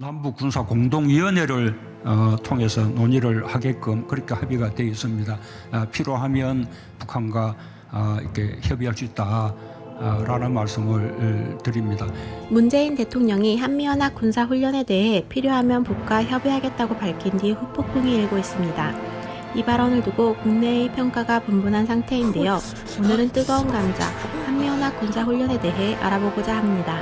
남북 군사 공동위원회를 어, 통해서 논의를 하게끔 그렇게 합의가 되어 있습니다. 아, 필요하면 북한과 아, 이렇게 협의할 수 있다 라는 말씀을 어, 드립니다. 문재인 대통령이 한미연합 군사훈련에 대해 필요하면 북과 협의하겠다고 밝힌 뒤 후폭풍이 일고 있습니다. 이 발언을 두고 국내의 평가가 분분한 상태인데요. 오늘은 뜨거운 감자, 한미연합 군사훈련에 대해 알아보고자 합니다.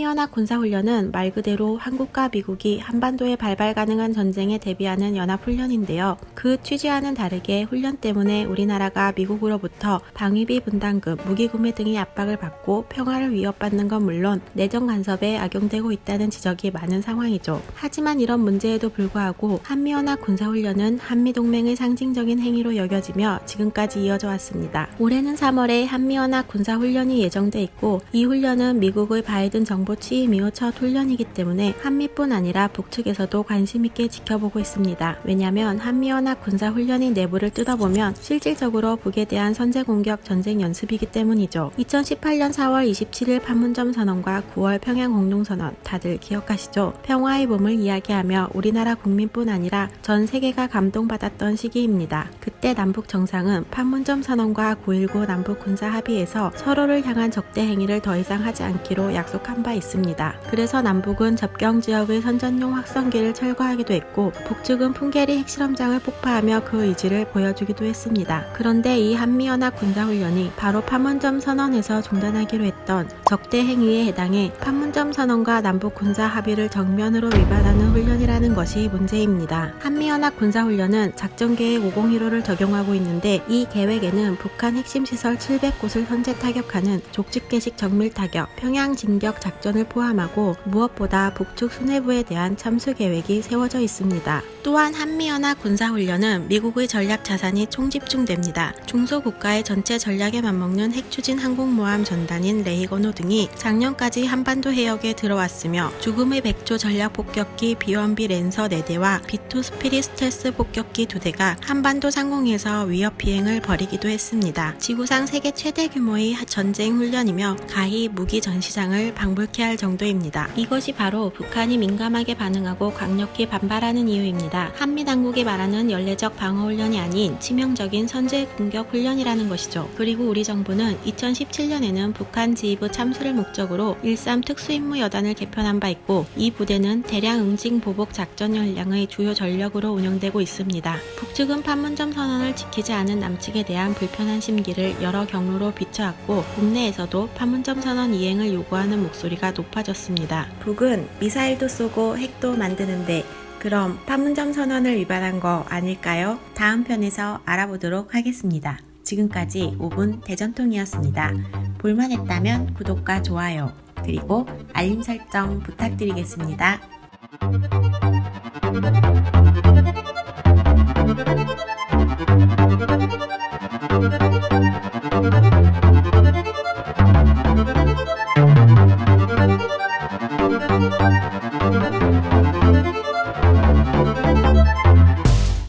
한미연합 군사훈련은 말 그대로 한국과 미국이 한반도에 발발 가능한 전쟁에 대비하는 연합훈련인데요. 그 취지와는 다르게 훈련 때문에 우리나라가 미국으로부터 방위비 분담금, 무기 구매 등의 압박을 받고 평화를 위협받는 건 물론 내정 간섭에 악용되고 있다는 지적이 많은 상황이죠. 하지만 이런 문제에도 불구하고 한미연합 군사훈련은 한미동맹의 상징적인 행위로 여겨지며 지금까지 이어져 왔습니다. 올해는 3월에 한미연합 군사훈련이 예정돼 있고 이 훈련은 미국의 바이든 정부 취임 이후 첫 훈련이기 때문에 한미뿐 아니라 북측에서도 관심 있게 지켜보고 있습니다. 왜냐하면 한미연합 군사훈련의 내부를 뜯어보면 실질적으로 북에 대한 선제 공격 전쟁 연습이기 때문이죠. 2018년 4월 27일 판문점 선언과 9월 평양 공동선언 다들 기억하시죠? 평화의 봄을 이야기하며 우리나라 국민뿐 아니라 전 세계가 감동받았던 시기입니다. 그때 남북 정상은 판문점 선언과 9.19 남북 군사 합의에서 서로를 향한 적대 행위를 더 이상 하지 않기로 약속한 바 있습니다. 그래서 남북은 접경 지역의 선전용 확성기를 철거하기도 했고 북측은 풍계리 핵실험장을 폭파하며 그 의지를 보여주기도 했습니다. 그런데 이 한미연합 군사훈련이 바로 판문점 선언에서 중단하기로 했던 적대 행위에 해당해 판문점 선언과 남북 군사 합의를 정면으로 위반하는 훈련이라는 것이 문제입니다. 한미연합 군사훈련은 작전계획 5015를 적용하고 있는데 이 계획에는 북한 핵심 시설 700곳을 현재 타격하는 족집게식 정밀 타격, 평양 진격 작전 을 포함하고 무엇보다 북측 수뇌부에 대한 참수 계획이 세워져 있습니다. 또한 한미연합 군사훈련은 미국의 전략 자산이 총집중됩니다. 중소국가의 전체 전략에 맞먹는 핵추진 항공모함 전단인 레이거노 등이 작년까지 한반도 해역에 들어왔으며 죽음의 백조 전략 폭격기 비원비 랜서 4대와 B2 스피릿 스텔스 폭격기 2대가 한반도 상공에서 위협 비행을 벌이기도 했습니다. 지구상 세계 최대 규모의 전쟁 훈련이며 가히 무기 전시장을 방불케 할 정도입니다. 이것이 바로 북한이 민감하게 반응하고 강력히 반발하는 이유입니다. 한미 당국이 말하는 연례적 방어 훈련이 아닌 치명적인 선제 공격 훈련이라는 것이죠. 그리고 우리 정부는 2017년에는 북한 지휘부 참수를 목적으로 13 특수임무 여단을 개편한 바 있고 이 부대는 대량 응징 보복 작전 역량의 주요 전력으로 운영되고 있습니다. 북측은 판문점 선언을 지키지 않은 남측에 대한 불편한 심기를 여러 경로로 비춰왔고 국내에서도 판문점 선언 이행을 요구하는 목소리가 높아졌습니다. 북은 미사일도 쏘고 핵도 만드는데 그럼 판문점 선언을 위반한 거 아닐까요? 다음 편에서 알아보도록 하겠습니다. 지금까지 5분 대전통이었습니다. 볼만했다면 구독과 좋아요, 그리고 알림 설정 부탁드리겠습니다.